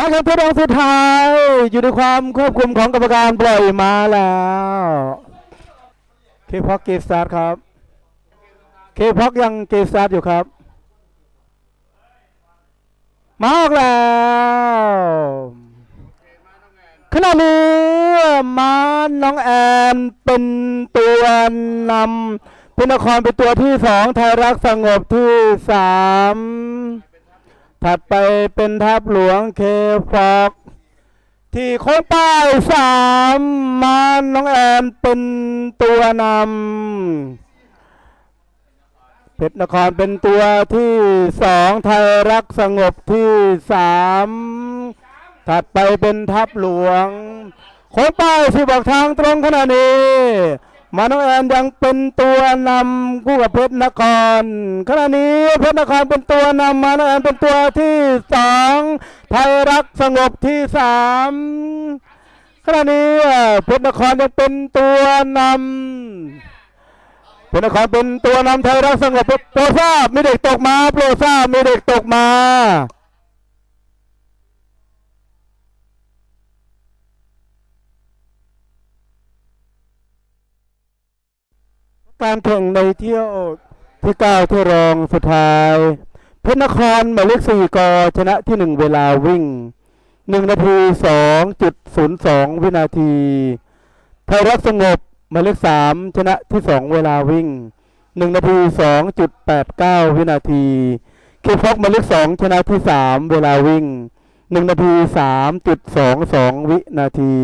มาครับทดองสุดท้าย อยู่ในความควบคุมของกรรมการปล่อยมาแล้วเคพ็อกเกสตาร์ครับเคพ็อกยังเกสตาร์อยู่ครับ มาออกแล้วขณะนี้มาน้องแอนเป็นตัวนำพินครเป็นตัวที่สองไทยรักสงบที่สาม ถัดไปเป็นทัพหลวงเคฟอกที่โค้งป้ายสามมาน้องแอนเป็นตัวนำเพชรนครเป็นตัวที่สองไทยรักสงบที่สามถัดไปเป็นทัพหลวงโค้งป้ายที่บอกทางตรงขณะนี้ มาโนแอนยังเป็นตัวนำคู่กับเพชรนครขณะนี้เพชรนครเป็นตัวนำมาโนแอนเป็นตัวที่สองไทยรักสงบที่สามขณะนี้เพชรนครยังเป็นตัวนำเป็นนครเป็นตัวนำไทยรักสงบโปรทราบมีเด็กตกมาโปรทราบมีเด็กตกมา การแข่งในเที่ยวที่เก้าที่รองสุดท้ายเพชรนครหมายเลขสี่กชนะที่หนึ่งเวลาวิ่งหนึ่งนาทีสองจุดศูนย์สองวินาทีไทยรักสงบหมายเลขสามชนะที่สองเวลาวิ่งหนึ่งนาทีสองจุดแปดเก้าวินาทีเคฟอกหมายเลขสองชนะที่สามเวลาวิ่งหนึ่งนาทีสามจุดสองสองวินาที